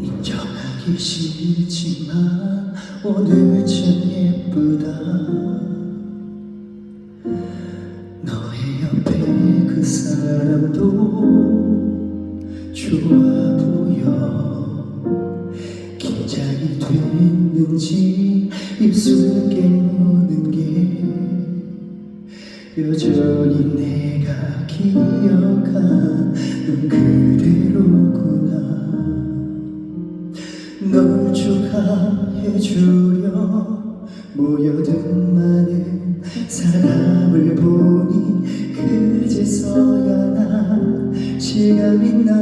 인정하기 싫지만 오늘 참 예쁘다. 너의 옆에 그 사람도 좋아 보여. 긴장이 됐는지 입술에 깨물 여전히 내가 기억한 넌 그대로구나. 널 축하해주려 모여든 많은 사람을 보니 그제서야 난 실감이 나.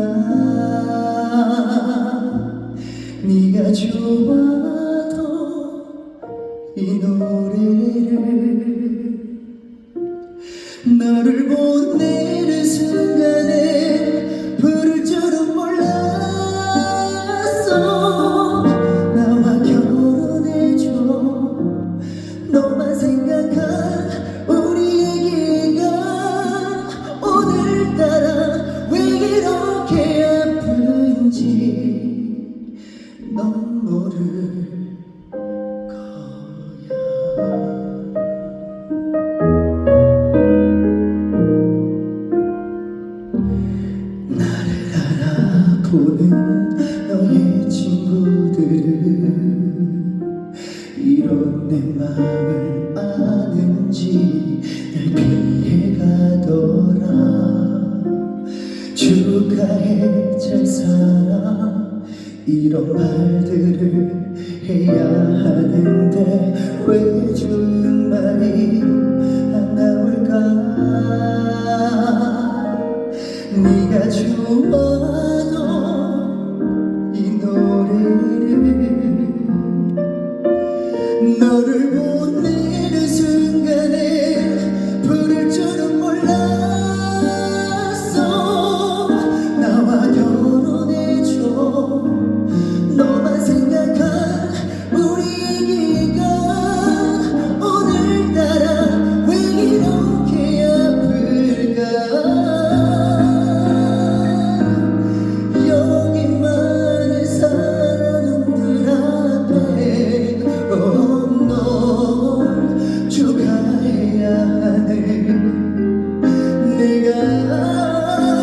네가 좋아도 이 노래를 너를 보내는 순간에 부를 줄은 몰랐어. 나와 결혼해줘. 너만 생각한 보는 너의 친구들은 이런 내 맘을 아는지 날 피해가더라. 축하해 잘 살아 이런 말들을 해야 하는데 왜 좋은 말이 안 나올까? 네가 좋아